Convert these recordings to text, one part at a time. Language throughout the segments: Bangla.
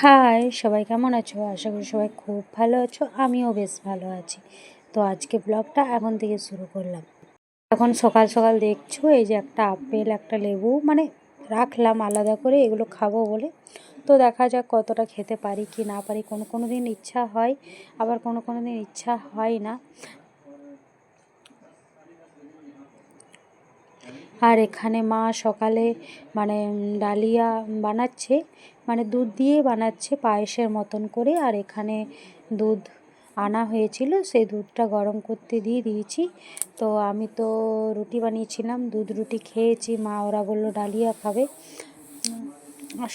হাই, সবাই কেমন আছো? আশা করি সবাই খুব ভালো আছো, আমিও বেশ ভালো আছি। তো আজকে ব্লগটা এখন থেকে শুরু করলাম। এখন সকাল সকাল দেখছ, এই যে একটা আপেল, একটা লেবু মানে রাখলাম আলাদা করে, এগুলো খাব বলে। তো দেখা যাক কতটা খেতে পারি কি না পারি, কোনো কোনো দিন ইচ্ছা হয়, আবার কোনো কোনো দিন ইচ্ছা হয় না। আর এখানে মা সকালে মানে ডালিয়া বানাচ্ছে মানে দুধ দিয়ে বানাচ্ছে পায়েসের মতন করে। আর এখানে দুধ আনা হয়েছিল, সেই দুধটা গরম করতে দিয়ে দিয়েছি। তো আমি তো রুটি বানিয়েছিলাম, দুধ রুটি খেয়েছি, মা ওরা বলল, ডালিয়া খাবে।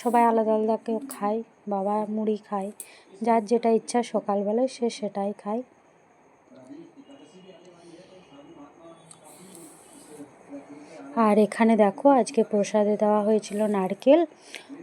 সবাই আলাদা আলাদা কেউ খায়, বাবা মুড়ি খায়, যার যেটা ইচ্ছা সকালবেলায় সে সেটাই খায়। আর এখানে দেখো, আজকে প্রসাদে দেওয়া হয়েছিল নারকেল।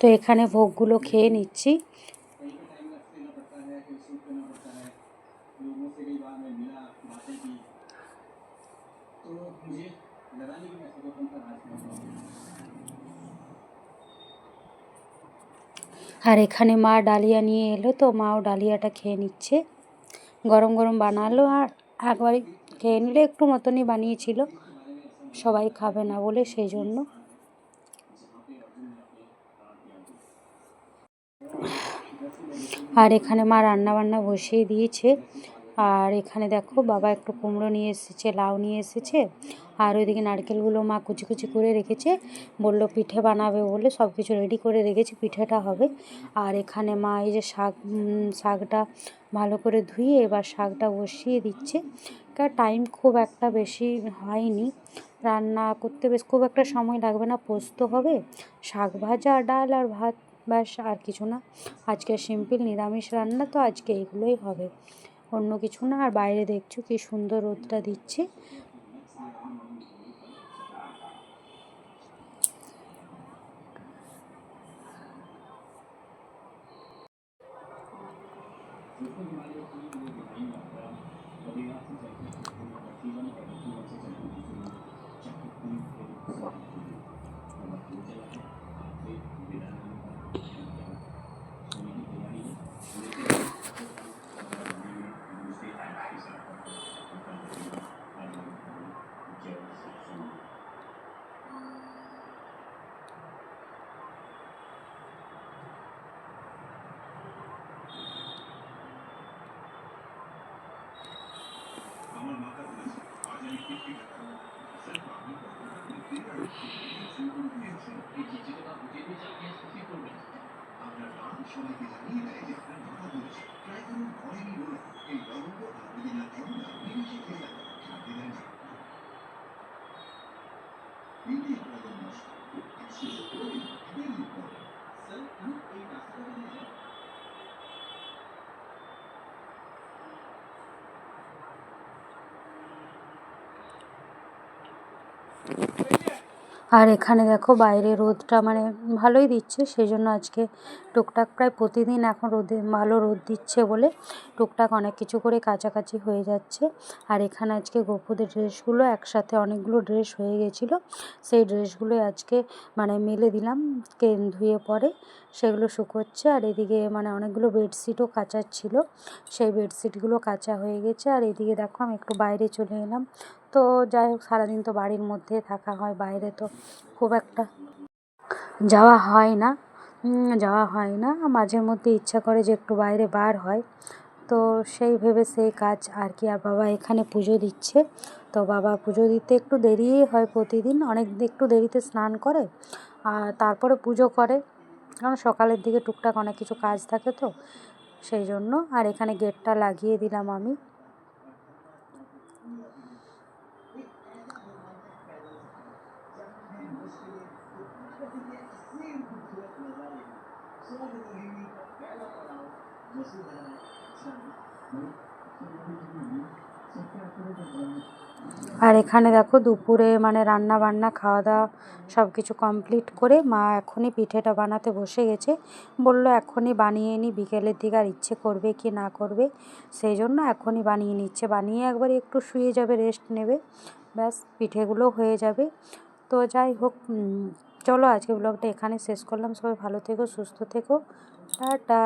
তো এখানে ভোগগুলো খেয়ে নিচ্ছি। আর এখানে মা ডালিয়া নিয়ে এলো, তো মাও ডালিয়াটা খেয়ে নিচ্ছে। গরম গরম বানালো আর একবারই খেয়ে নিলে, একটু মতনই বানিয়েছিল। সবাই খাবে না বলে সেই জন্য। আর এখানে মা রান্না বান্না বসিয়ে দিয়েছে। আর এখানে দেখো বাবা একটু কুমড়ো নিয়ে এসেছে, লাউ নিয়ে এসেছে। আর ওইদিকে নারকেলগুলো মা কুচি কুচি করে রেখেছে। বলল পিঠে বানাবে বলে সব কিছু রেডি করে রেখেছে, পিঠেটা হবে। আর এখানে মা এই যে শাক শাকটা ভালো করে ধুয়ে এবার শাকটা বসিয়ে দিচ্ছে। কারণ টাইম খুব একটা বেশি হয়নি। রান্না করতে বেশ, খুব একটা সময় লাগবে না, পোস্ত হবে, শাক ভাজা, ডাল আর ভাত। ব্যাস, আর কিছু না। আজকে সিম্পল নিরামিষ রান্না, তো আজকে এগুলোই হবে। অন্য কিছু না, আর বাইরে দেখছ কি সুন্দর রোদটা দিচ্ছে। সবাইকে リリーフが出ます。আর এখানে দেখো বাইরে রোদটা মানে ভালোই দিচ্ছে সেই জন্য আজকে টুকটাক প্রায় প্রতিদিন এখন রোদে ভালো রোদ দিচ্ছে বলে টুকটাক অনেক কিছু করে কাছাকাছি হয়ে যাচ্ছে। আর এখানে আজকে গপুদের ড্রেসগুলো একসাথে অনেকগুলো ড্রেস হয়ে গেছিল, সেই ড্রেসগুলো আজকে মানে মেলে দিলাম, কেন ধুয়ে পরে সেগুলো শুকোচ্ছে। আর এদিকে মানে অনেকগুলো বেডশিটও কাচার ছিল, সেই বেডশিটগুলো কাচা হয়ে গেছে। আর এদিকে দেখো আমি একটু বাইরে চলে এলাম তো যাই হোক, সারাদিন তো বাড়ির মধ্যে থাকা হয়, বাইরে তো খুব একটা যাওয়া হয় না। যাওয়া হয় না। মাঝে মধ্যে ইচ্ছা করে যে একটু বাইরে বার হয়। তো সেই ভেবে সেই কাজ আর কি, আর বাবা এখানে পুজো দিচ্ছে। তো বাবা পুজো দিতে একটু দেরিই হয় প্রতিদিন, অনেক একটু দেরিতে স্নান করে, আর তারপরে পুজো করে। কারণ সকালের দিকে টুকটাক অনেক কিছু কাজ থাকে তো, সেই জন্য। আর এখানে গেটটা লাগিয়ে দিলাম আমি। আর এখানে দেখো দুপুরে মানে রান্না বান্না, খাওয়া দাওয়া সব কিছু কমপ্লিট করে মা এখনই পিঠেটা বানাতে বসে গেছে। বলল এখনই বানিয়ে নিই বিকেলের দিকে আর ইচ্ছে করবে কি না করবে, সেই জন্য এখনই বানিয়ে নিচ্ছে। বানিয়ে একবার একটু শুয়ে যাবে রেস্ট নেবে, ব্যাস পিঠেগুলো হয়ে যাবে। তো যাই হোক চলো আজকে ব্লগটা এখানে শেষ করলাম। সবাই ভালো থেকো সুস্থ থেকো। টাটা।